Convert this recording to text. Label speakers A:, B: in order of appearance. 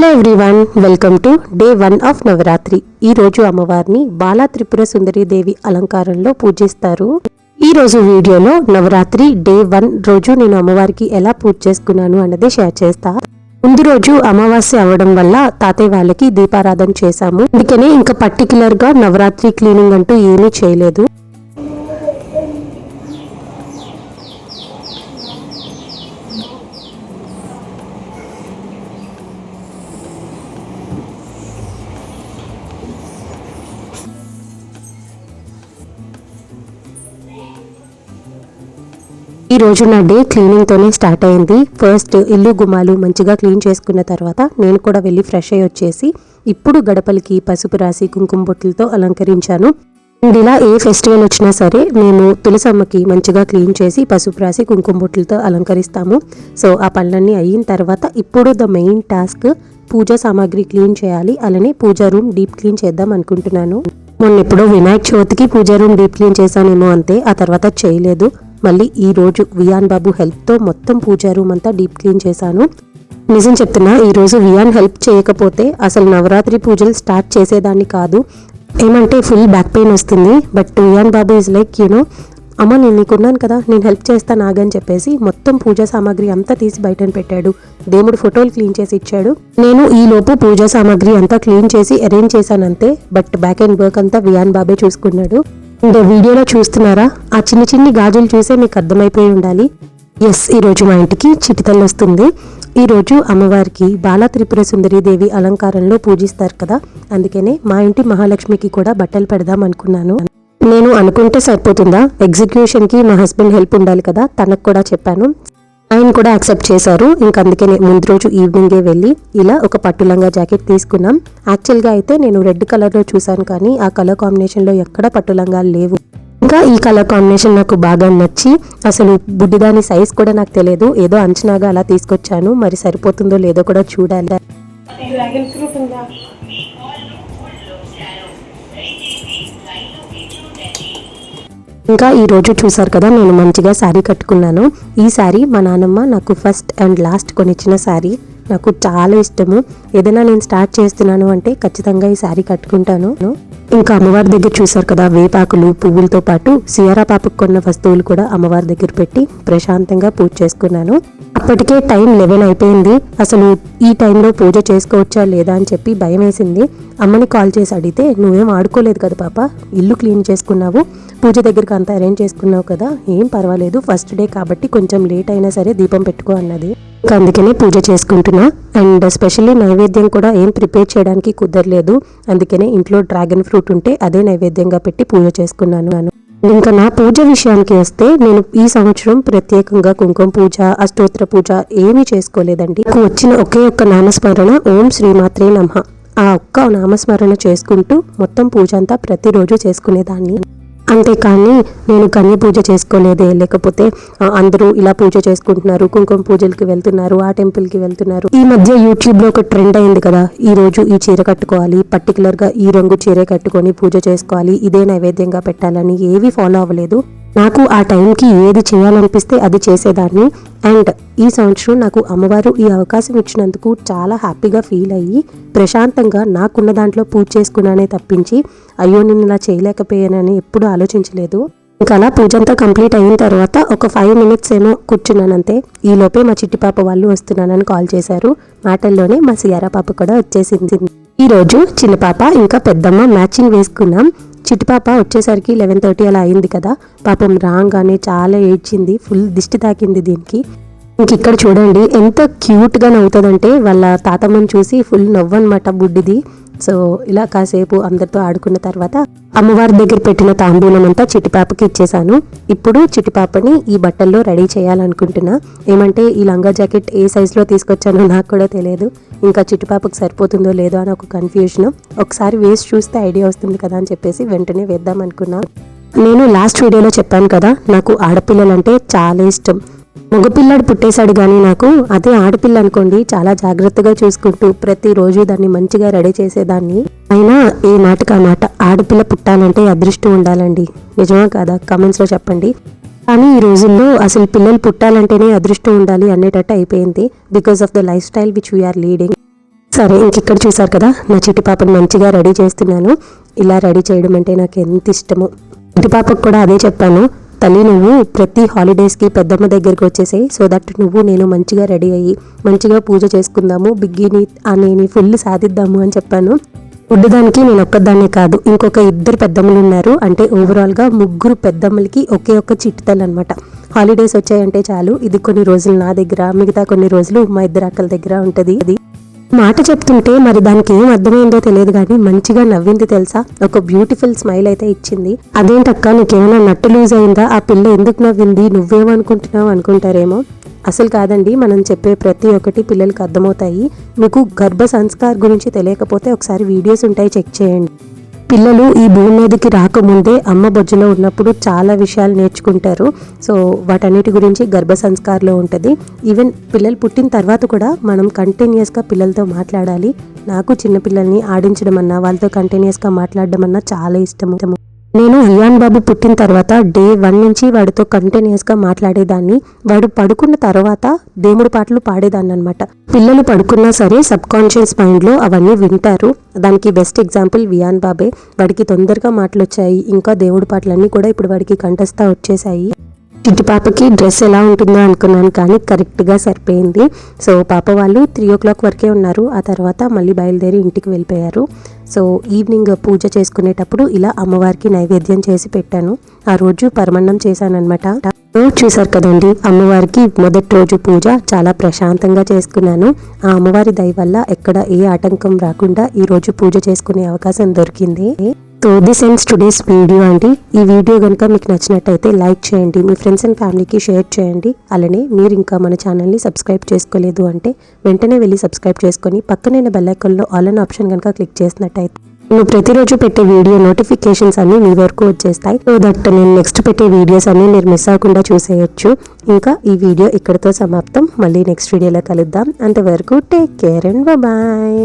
A: Hello everyone welcome to day one of Navratri. ఈ రోజు అమ్మవారిని బాలా త్రిపుర సుందరి దేవి అలంకారంలో పూజిస్తారు. ఈ రోజు వీడియోలో నవరాత్రి డే వన్ రోజు నేను అమ్మవారికి ఎలా పూజ చేసుకున్నాను అన్నది షేర్ చేస్తా. ముందు రోజు అమావాస్య అవ్వడం వల్ల తాతయ్య వాళ్ళకి దీపారాధన చేశాము. అందుకనే ఇంకా పర్టికులర్గా నవరాత్రి క్లీనింగ్ అంటూ ఏమీ చేయలేదు. ఈ రోజు నా డే క్లీనింగ్తోనే స్టార్ట్ అయింది. ఫస్ట్ ఇల్లు గుమ్మాలు మంచిగా క్లీన్ చేసుకున్న తర్వాత నేను కూడా వెళ్ళి ఫ్రెష్ అయ్యి వచ్చేసి ఇప్పుడు గడపలకి పసుపు రాసి కుంకుమ బొట్టులతో అలంకరించాను. అండ్ ఇలా ఏ ఫెస్టివల్ వచ్చినా సరే మేము తులసమ్మకి మంచిగా క్లీన్ చేసి పసుపు రాసి కుంకుమ బొట్టులతో అలంకరిస్తాము. సో ఆ పనులన్నీ అయిన తర్వాత ఇప్పుడు ద మెయిన్ టాస్క్ పూజా సామాగ్రి క్లీన్ చేయాలి. అలానే పూజా రూమ్ డీప్ క్లీన్ చేద్దాం అనుకుంటున్నాను. మొన్న ఎప్పుడో వినాయక చవితికి పూజా రూమ్ డీప్ క్లీన్ చేశానేమో అంతే ఆ తర్వాత చేయలేదు. మళ్ళీ ఈ రోజు వియాన్ బాబు హెల్ప్తో మొత్తం పూజా రూమ్ అంతా డీప్ క్లీన్ చేశాను. నిజం చెప్తున్నా ఈరోజు వియాన్ హెల్ప్ చేయకపోతే అసలు నవరాత్రి పూజలు స్టార్ట్ చేసేదాన్ని కాదు. ఏమంటే ఫుల్ బ్యాక్ పెయిన్ వస్తుంది. బట్ వియాన్ బాబు ఇస్ లైక్ యూనో అమ్మ నేను నీకున్నాను కదా నేను హెల్ప్ చేస్తాను ఆగని చెప్పేసి మొత్తం పూజా సామాగ్రి అంతా తీసి బయటను పెట్టాడు. దేవుడు ఫోటోలు క్లీన్ చేసి ఇచ్చాడు. నేను ఈ లోపు పూజా సామాగ్రి అంతా క్లీన్ చేసి అరేంజ్ చేశాను అంతే బట్ బ్యాక్ అండ్ వర్క్ అంతా వియాన్ బాబే చూసుకున్నాడు. అండ్ వీడియోలో చూస్తున్నారా? ఆ చిన్ని చిన్ని గాజులు చూసే మీకు అర్థమైపోయి ఉండాలి. ఎస్ ఈరోజు మా ఇంటికి చిటితల్లి వస్తుంది. ఈరోజు అమ్మవారికి బాలా త్రిపుర సుందరి దేవి అలంకారంలో పూజిస్తారు కదా. అందుకనే మా ఇంటి మహాలక్ష్మికి కూడా బట్టలు పెడదాం అనుకున్నాను. నేను అనుకుంటే సరిపోతుందా? ఎగ్జిక్యూషన్కి మా హస్బెండ్ హెల్ప్ ఉండాలి కదా. తనకు కూడా చెప్పాను. ఆయన కూడా యాక్సెప్ట్ చేశారు. ఇంకా అందుకనే ముందు రోజు ఈవినింగే వెళ్ళి ఇలా ఒక పట్టు లంగా జాకెట్ తీసుకున్నాం. యాక్చువల్గా అయితే నేను రెడ్ కలర్లో చూశాను కానీ ఆ కలర్ కాంబినేషన్లో ఎక్కడ పట్టు లంగాలు లేవు. ఇంకా ఈ కలర్ కాంబినేషన్ నాకు బాగా నచ్చి అసలు బుడ్డిదాని సైజ్ కూడా నాకు తెలియదు. ఏదో అంచనాగా అలా తీసుకొచ్చాను. మరి సరిపోతుందో లేదో కూడా చూడాలి.
B: ఫ్రూట్
A: ఇంకా ఈ రోజు చూసారు కదా నేను మంచిగా శారీ కట్టుకున్నాను. ఈ శారీ మా నాన్నమ్మ నాకు ఫస్ట్ అండ్ లాస్ట్ కొనిచ్చిన శారీ. నాకు చాలా ఇష్టము. ఏదైనా నేను స్టార్ట్ చేస్తున్నాను అంటే ఖచ్చితంగా ఈ శారీ కట్టుకుంటాను. ఇంకా అమ్మవారి దగ్గర చూసారు కదా వేపాకులు పువ్వులతో పాటు సియారా పాపకు కొన్న వస్తువులు కూడా అమ్మవారి దగ్గర పెట్టి ప్రశాంతంగా పూజ చేసుకున్నాను. అప్పటికే టైం లెవెన్ అయిపోయింది. అసలు ఈ టైంలో పూజ చేసుకోవచ్చా లేదా అని చెప్పి భయం వేసింది. అమ్మని కాల్ చేసి అడిగితే నువ్వేం ఆడుకోలేదు కదా పాప? ఇల్లు క్లీన్ చేసుకున్నావు. పూజ దగ్గరికి అంతా అరేంజ్ చేసుకున్నావు కదా? ఏం పర్వాలేదు. ఫస్ట్ డే కాబట్టి కొంచెం లేట్ అయినా సరే దీపం పెట్టుకో అన్నది. అందుకనే పూజ చేసుకుంటున్నా. అండ్ స్పెషల్లీ నైవేద్యం కూడా ఏం ప్రిపేర్ చేయడానికి కుదరలేదు. అందుకనే ఇంట్లో డ్రాగన్ ఫ్రూట్ ఉంటే అదే నైవేద్యంగా పెట్టి పూజ చేసుకున్నాను. ఇంకా నా పూజ విషయానికి వస్తే నేను ఈ సంవత్సరం ప్రత్యేకంగా కుంకుమ పూజ అష్టోత్తర పూజ ఏమీ చేసుకోలేదండి. నాకు వచ్చిన ఒకే ఒక్క నామస్మరణ ఓం శ్రీమాత్రే నమ. ఆ ఒక్క నామస్మరణ చేసుకుంటూ మొత్తం పూజ అంతా ప్రతిరోజు చేసుకునేదాన్ని. అంతేకాని నేను కన్య పూజ చేసుకోలేదే. లేకపోతే అందరూ ఇలా పూజ చేసుకుంటున్నారు కుంకుమ పూజలకి వెళ్తున్నారు ఆ టెంపుల్కి వెళ్తున్నారు. ఈ మధ్య యూట్యూబ్లో ఒక ట్రెండ్ అయింది కదా ఈ రోజు ఈ చీర కట్టుకోవాలి పర్టికులర్గా ఈ రంగు చీర కట్టుకొని పూజ చేసుకోవాలి ఇదే నైవేద్యంగా పెట్టాలని ఏవి ఫాలో అవ్వలేదు. నాకు ఆ టైంకి ఏది చేయాలనిపిస్తే అది చేసేదాన్ని. అండ్ ఈ సంవత్సరం నాకు అమ్మవారు ఈ అవకాశం ఇచ్చినందుకు చాలా హ్యాపీగా ఫీల్ అయ్యి ప్రశాంతంగా నాకున్న దాంట్లో పూజ చేసుకున్నానే తప్పించి అయ్యో నేను ఇలా చేయలేకపోయానని ఎప్పుడు ఆలోచించలేదు. ఇంకా అలా పూజ అంతా కంప్లీట్ అయిన తర్వాత ఒక ఫైవ్ మినిట్స్ ఏమో కూర్చున్నానంతే. ఈలోపే మా చిట్టి పాప వాళ్ళు వస్తున్నానని కాల్ చేశారు. మాటల్లోనే మా సియారా పాప కూడా వచ్చేసింది. ఈరోజు చిన్న పాప ఇంకా పెద్దమ్మ మ్యాచింగ్ వేసుకున్నాం. చిటిపాప వచ్చేసరికి లెవెన్ థర్టీ అలా అయింది కదా. పాపం రాగానే చాలా ఏడ్చింది ఫుల్ దిష్టి తాకింది దీనికి. ఇంక ఇక్కడ చూడండి ఎంత క్యూట్గా నవ్వుతుందంటే వాళ్ళ తాతమ్మని చూసి ఫుల్ నవ్వు అనమాట బుడ్డిది. సో ఇలా కాసేపు అందరితో ఆడుకున్న తర్వాత అమ్మవారి దగ్గర పెట్టిన తాంబూలం అంతా చిట్టిపాపకి ఇచ్చేసాను ఇప్పుడు చిట్టిపాపని ఈ బట్టల్లో రెడీ చేయాలనుకుంటున్నా. ఏమంటే ఈ లంగా జాకెట్ ఏ సైజులో తీసుకొచ్చానో నాకు కూడా తెలియదు. ఇంకా చిట్టిపాపకి సరిపోతుందో లేదో అని ఒక కన్ఫ్యూజన్ ఒకసారి వేసి చూస్తే ఐడియా వస్తుంది కదా అని చెప్పేసి వెంటనే వేద్దాం అనుకున్నా. నేను లాస్ట్ వీడియోలో చెప్పాను కదా నాకు ఆడపిల్లలంటే చాలా ఇష్టం. మగపిల్లాడు పుట్టేశాడు కానీ నాకు అదే ఆడపిల్ల అనుకోండి చాలా జాగ్రత్తగా చూసుకుంటూ ప్రతిరోజు దాన్ని మంచిగా రెడీ చేసేదాన్ని. అయినా ఈ నాటక మాట ఆడపిల్ల పుట్టాలంటే అదృష్టం ఉండాలండి. నిజమా కాదా? కమెంట్స్లో చెప్పండి. కానీ ఈ రోజుల్లో అసలు పిల్లలు పుట్టాలంటేనే అదృష్టం ఉండాలి అనేటట్టు అయిపోయింది. Because of the life style which we're leading. సరే ఇంక ఇక్కడ చూసారు కదా నా చిట్టి పాపను మంచిగా రెడీ చేస్తున్నాను. ఇలా రెడీ చేయడం అంటే నాకు ఎంత ఇష్టమో. చిట్టి పాపకు కూడా అదే చెప్పాను. తల్లి నువ్వు ప్రతి హాలిడేస్కి పెద్దమ్మ దగ్గరికి వచ్చేసాయి. సో దట్ నువ్వు నేను మంచిగా రెడీ అయ్యి మంచిగా పూజ చేసుకుందాము బిగ్గిని అనేని ఫుల్ సాధిద్దాము అని చెప్పాను. ఉడ్డుదానికి నేను ఒక్కదాన్నే కాదు ఇంకొక ఇద్దరు పెద్దమ్మలు ఉన్నారు. అంటే ఓవరాల్గా ముగ్గురు పెద్దమ్మలకి ఒకే ఒక్క చిట్టుతలు అనమాట హాలిడేస్ వచ్చాయంటే చాలు ఇది కొన్ని రోజులు నా దగ్గర మిగతా కొన్ని రోజులు మా ఇద్దరు అక్కల దగ్గర ఉంటుంది. అది మాట చెప్తుంటే మరి దానికి ఏం అర్థమైందో తెలియదు కానీ మంచిగా నవ్వింది తెలుసా? ఒక బ్యూటిఫుల్ స్మైల్ అయితే ఇచ్చింది. అదేంటక్క నీకేమైనా నట్టు లూజ్ అయిందా? ఆ పిల్ల ఎందుకు నవ్వింది? నువ్వేమనుకుంటున్నావు అనుకుంటారేమో? అసలు కాదండి మనం చెప్పే ప్రతి ఒక్కటి పిల్లలకి అర్థమవుతాయి. మీకు గర్భ సంస్కార్ గురించి తెలియకపోతే ఒకసారి వీడియోస్ ఉంటాయి చెక్ చేయండి. పిల్లలు ఈ భూమి మీదకి రాకముందే అమ్మ బొజ్జులో ఉన్నప్పుడు చాలా విషయాలు నేర్చుకుంటారు. సో వాటన్నిటి గురించి గర్భ సంస్కారంలో ఉంటుంది. ఈవెన్ పిల్లలు పుట్టిన తర్వాత కూడా మనం కంటిన్యూస్గా పిల్లలతో మాట్లాడాలి. నాకు చిన్నపిల్లల్ని ఆడించడం అన్నా వాళ్ళతో కంటిన్యూస్గా మాట్లాడడం అన్నా చాలా ఇష్టము. నేను వియాన్ బాబు పుట్టిన తర్వాత డే వన్ నుంచి వాడితో కంటిన్యూస్గా మాట్లాడేదాన్ని. వాడు పడుకున్న తర్వాత దేవుడి పాటలు పాడేదాన్ని అనమాట పిల్లలు పడుకున్నా సరే సబ్ కాన్షియస్ మైండ్లో అవన్నీ వింటారు. దానికి బెస్ట్ ఎగ్జాంపుల్ వియాన్ బాబే. వాడికి తొందరగా మాటలు వచ్చాయి ఇంకా దేవుడి పాటలన్నీ కూడా ఇప్పుడు వాడికి కంఠస్థ వచ్చేసాయి చిట్టి పాపకి డ్రెస్ ఎలా ఉంటుందో అనుకున్నాను కానీ కరెక్ట్గా సరిపోయింది. సో పాప వాళ్ళు త్రీ ఓ క్లాక్ వరకే ఉన్నారు. ఆ తర్వాత మళ్ళీ బయలుదేరి ఇంటికి వెళ్ళిపోయారు. సో ఈవినింగ్ పూజ చేసుకునేటప్పుడు ఇలా అమ్మవారికి నైవేద్యం చేసి పెట్టాను. ఆ రోజు పరమన్నం చేశానమాట చూసారు కదండి అమ్మవారికి మొదటి రోజు పూజ చాలా ప్రశాంతంగా చేసుకున్నాను. ఆ అమ్మవారి దయ వల్ల ఎక్కడ ఏ ఆటంకం రాకుండా ఈ రోజు పూజ చేసుకునే అవకాశం దొరికింది. So this ends today's video అండి ఈ వీడియో కనుక మీకు నచ్చినట్టయితే లైక్ చేయండి మీ ఫ్రెండ్స్ అండ్ ఫ్యామిలీకి షేర్ చేయండి. అలానే మీరు ఇంకా మన ఛానల్ని సబ్స్క్రైబ్ చేసుకోలేదు అంటే వెంటనే వెళ్ళి సబ్స్క్రైబ్ చేసుకొని పక్కనైన బెల్ ఆల్ అన్ ఆప్షన్ కనుక క్లిక్ చేసినట్టయితే నేను ప్రతిరోజు పెట్టే వీడియో నోటిఫికేషన్స్ అన్ని మీ వరకు వచ్చేస్తాయి. సో దట్ నేను నెక్స్ట్ పెట్టే వీడియోస్ అన్ని మీరు మిస్ అవ్వకుండా చూసేయచ్చు. ఇంకా ఈ వీడియో ఇక్కడితో సమాప్తం. మళ్ళీ నెక్స్ట్ వీడియోలో కలుద్దాం. అంతవరకు టేక్ కేర్ అండ్ బాయ్